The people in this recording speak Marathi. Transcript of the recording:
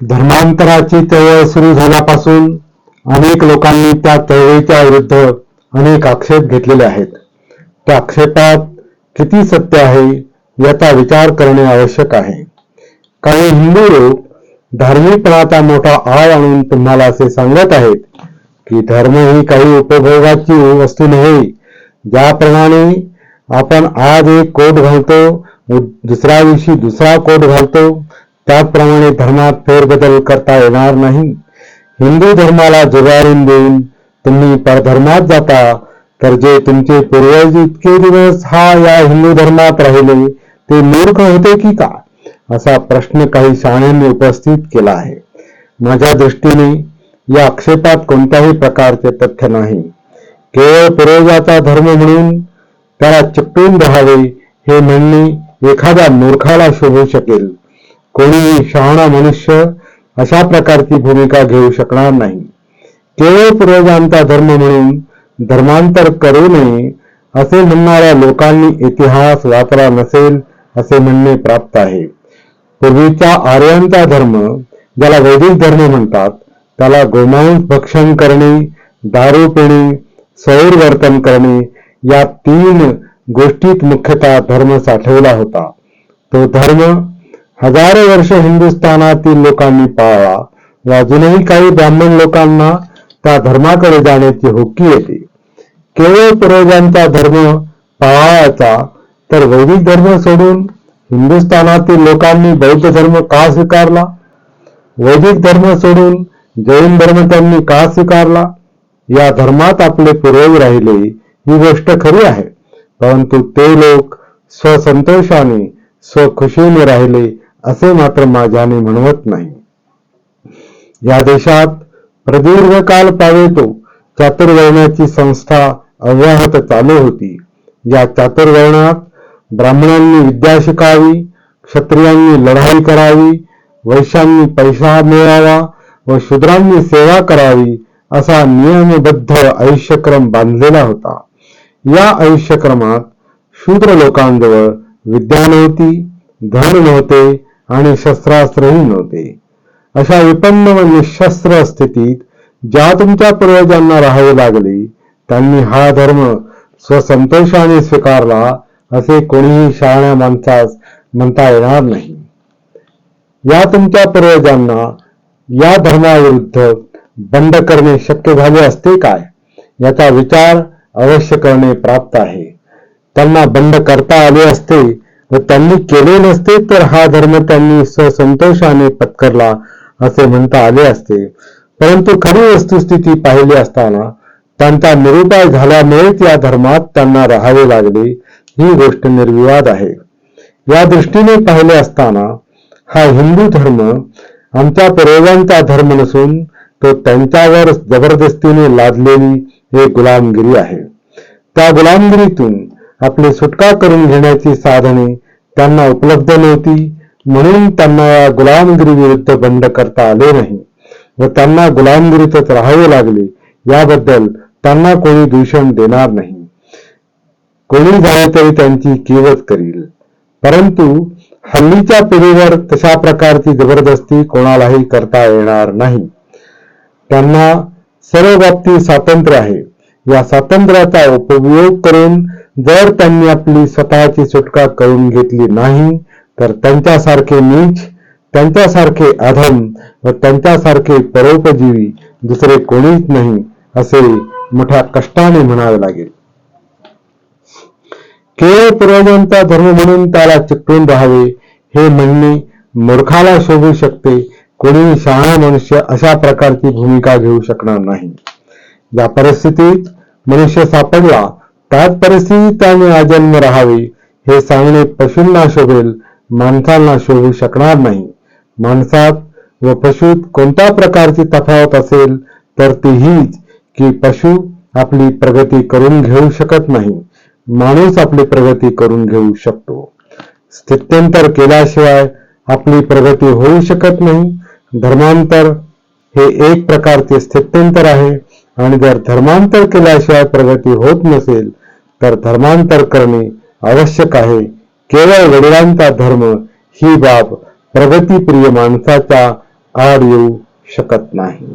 धर्मांतराची चळवळ सुरू झाल्यापासून अनेक लोकांनी त्या चळवळीच्या विरुद्ध अनेक आक्षेप घेतलेले आहेत. त्या आक्षेपात किती सत्य आहे याचा विचार करणे आवश्यक आहे. काही हिंदू लोक धार्मिकपणाचा मोठा आळ आणून तुम्हाला असे सांगत आहेत की धर्म ही काही उपभोगाची वस्तू नव्हे ज्याप्रमाणे आपण आज एक कोट घालतो दुसऱ्या दिवशी दुसरा कोट घालतो त्याचप्रमाणे धर्मात फेरबदल करता येणार नाही. हिंदू धर्माला जुगारून देऊन तुम्ही परधर्मात जाता तर जे तुमचे पूर्वज इतके दिवस हा या हिंदू धर्मात राहिले ते मूर्ख होते की का? असा प्रश्न काही शहाण्यांनी उपस्थित केला आहे. माझ्या दृष्टीने या आक्षेपात कोणत्याही प्रकारचे तथ्य नाही. केवळ पूर्वजाचा धर्म म्हणून त्याला चिकटून राहावे हे म्हणणे एखाद्या मूर्खाला शोभू शकेल. कोणीही शहाणा मनुष्य अशा प्रकारची भूमिका घेऊ शकणार नाही. केवळ पूर्वजांचा धर्म म्हणून धर्मांतर करू नये असे म्हणणाऱ्या लोकांनी इतिहास वाचला नसेल असे म्हणणे प्राप्त आहे. पूर्वीचा आर्यांचा धर्म ज्याला वैदिक धर्म म्हणतात त्याला गोमांस भक्षण करणे दारू पिणे सौर वर्तन करणे या तीन गोष्टीत मुख्यतः धर्म साठवला होता. तो धर्म हजारो वर्ष हिंदुस्थानातील लोकांनी पाळला. व अजूनही काही ब्राह्मण लोकांना त्या धर्माकडे जाण्याची हुक्की येते. केवळ पूर्वजांचा धर्म पाळायचा तर वैदिक धर्म सोडून हिंदुस्थानातील लोकांनी बौद्ध धर्म का स्वीकारला? वैदिक धर्म सोडून जैन धर्म त्यांनी का स्वीकारला? या धर्मात आपले पूर्वज राहिले ही गोष्ट खरी आहे. परंतु ते लोक स्वसंतोषाने स्वखुशीने राहिले असे मात्र माझ्याने म्हणवत नाही. या देशात प्रदीर्घ काल पावेतो चातुर्वर्णाची संस्था अव्याहत चालू होती. या चातुर्वर्णात ब्राह्मणांनी विद्या शिकावी क्षत्रियांनी लढाई करावी वैश्यांनी पैसा मिळावा व शूद्रांनी सेवा करावी असा नियमबद्ध आयुष्यक्रम बांधलेला होता. या आयुष्यक्रमात शूद्र लोकांजवळ विद्या नव्हती धन नव्हते आणि शस्त्रास्त्रही नव्हते. अशा विपन्न म्हणजे व निशस्त्र स्थितीत ज्या तुमच्या पूर्वजांना राहावे लागले त्यांनी हा धर्म स्वसंतोषाने स्वीकारला असे कोणीही शहाण्या माणसास म्हणता येणार नाही. या तुमच्या पूर्वजांना या धर्माविरुद्ध बंड करणे शक्य झाले असते काय? याचा विचार अवश्य करणे प्राप्त आहे. त्यांना बंड करता आले असते व त्यांनी केले नसते तर हा धर्म त्यांनी स्वसंतोषाने पत्करला असे म्हणता आले असते. परंतु खरी वस्तुस्थिती पाहिली असताना त्यांचा निरुपाय झाल्यामुळेच या धर्मात त्यांना राहावे लागले ही गोष्ट निर्विवाद आहे. या दृष्टीने पाहिले असताना हा हिंदू धर्म आमच्या पूर्वजांचा धर्म नसून तो त्यांच्यावर जबरदस्तीने लादलेली एक गुलामगिरी आहे. त्या गुलामगिरीतून आपली सुटका करून घेण्याची साधने त्यांना उपलब्ध नव्हती. म्हणून त्यांना या गुलामगिरी विरुद्ध बंड करता आले नाही. व त्यांना गुलामगिरीतच राहावे लागले. याबद्दल त्यांना कोणी दूषण देणार नाही. कोणी झाले तरी त्यांची किवत करील. परंतु हल्लीच्या पिढीवर तशा प्रकारची जबरदस्ती कोणालाही करता येणार नाही. त्यांना सर्व बाबतीत स्वातंत्र्य आहे. या स्वातंत्र्याचा उपयोग करून जर त्यांनी आपली स्वतःची सुटका करून घेतली नाही तर त्यांच्यासारखे नीच त्यांच्यासारखे अधम व त्यांच्यासारखे परोपजीवी दुसरे कोणीच नाही असे मोठ्या कष्टाने म्हणावे लागेल. केवळ पूर्वजांचा धर्म म्हणून त्याला चिकटून राहावे हे म्हणणे मूर्खाला शोभू शकते. कोणीही शहाणा मनुष्य अशा प्रकारची भूमिका घेऊ शकणार नाही. ज्या परिस्थितीत मनुष्य सापडला त्याच परिस्थितीत त्याने आजन्म राहावे हे सांगणे पशूंना शोभेल माणसांना शोभू शकणार नाही. माणसात व पशूत कोणत्या प्रकारची तफावत असेल तर ती हीच की पशु आपली प्रगती करून घेऊ शकत नाही. माणूस आपली प्रगती करून घेऊ शकतो. स्थित्यंतर केल्याशिवाय आपली प्रगती होऊ शकत नाही. धर्मांतर हे एक प्रकारचे स्थित्यंतर आहे. आणि जर धर्मांतर केल्याशिवाय प्रगती होत नसेल तर धर्मांतर करणे आवश्यक आहे. केवळ वडिलांचा धर्म ही बाब प्रगतीप्रिय माणसाच्या आड येऊ शकत नाही.